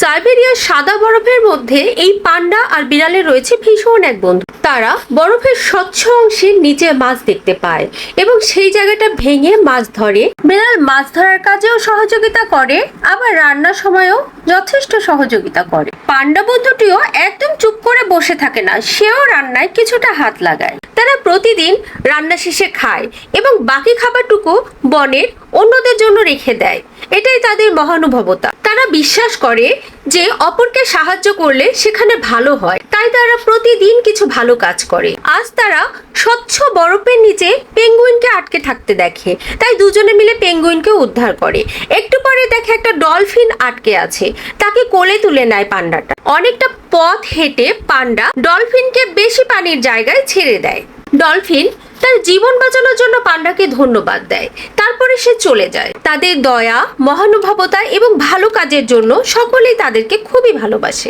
সাইবেরিয়ার সাদা বরফের মধ্যে এই পান্ডা আর বিড়ালে রয়েছে ভীষণ এক বন্ধু। তারা বরফের স্বচ্ছ অংশের নিচে মাছ দেখতে পায় এবং সেই জায়গাটা ভেঙে মাছ ধরে। বিড়াল মাছ ধরার কাজেও সহযোগিতা করে, আবার রান্নার সময়ও যথেষ্ট সহযোগিতা করে। পান্ডা বন্ধুটিও একদম চুপ করে বসে থাকে না, সেও রান্নায় কিছুটা হাত লাগায়। তারা প্রতিদিন রান্না শেষে খায় এবং বাকি খাবারটুকু বনের অন্যদের জন্য রেখে দেয়। এটাই তাদের মহানুভবতা। তারা বিশ্বাস করে যে অপরকে সাহায্য করলে সেখানে ভালো হয়। তাই তারা প্রতিদিন কিছু ভালো কাজ করে। আজ তারা স্বচ্ছ বরফের নিচে পেঙ্গুইনকে আটকে থাকতে দেখে। তাই দুজনে মিলে পেঙ্গুইনকে উদ্ধার করে। একটু পরে দেখে একটা ডলফিন আটকে আছে। তাকে কোলে তুলে নেয় পান্ডাটা। অনেকটা পথ হেঁটে পান্ডা ডলফিনকে বেশি পানির জায়গায় ছেড়ে দেয়। ডলফিন তার জীবন বাঁচানোর জন্য পান্ডাকে ধন্যবাদ দেয়। তারপরে সে চলে যায়। তাদের দয়া, মহানুভবতা এবং ভালো কাজের জন্য সকলেই তাদেরকে খুবই ভালোবাসে।